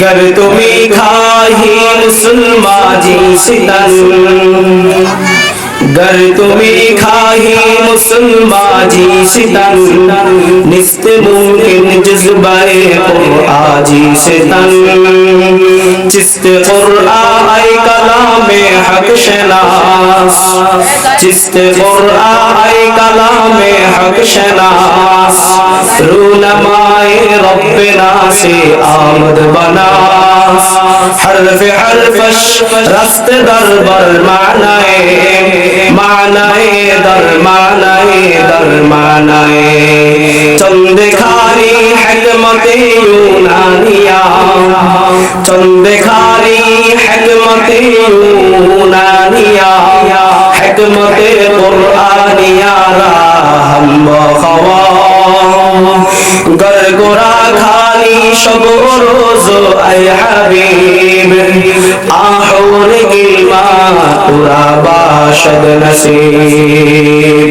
गर तुम्हें खाही मुसलमाजी सितन। गर तुम्हें खाही मुसलमाजी सितन। निस्त मुमकिन जज्बाए आजी सितन। चिस्त कुरआन कलाम हक शनास। चिस्त कुरआन कलाम हक शनास। रूनमाए रब्बिना से आमद बनास হরফে হরফশ রাস্তে দরবার মানায় মানায়, দর মানায় দর মানায়। চন্দে খারি হেকমতে ইউনানিয়া, চন্দে খারি হেকমতে ইউনানিয়া, হেকমতে কুরআনিয়া রাহম খওয়া। গরগোরা খালি সব রোজ আই হাবিব। নসিব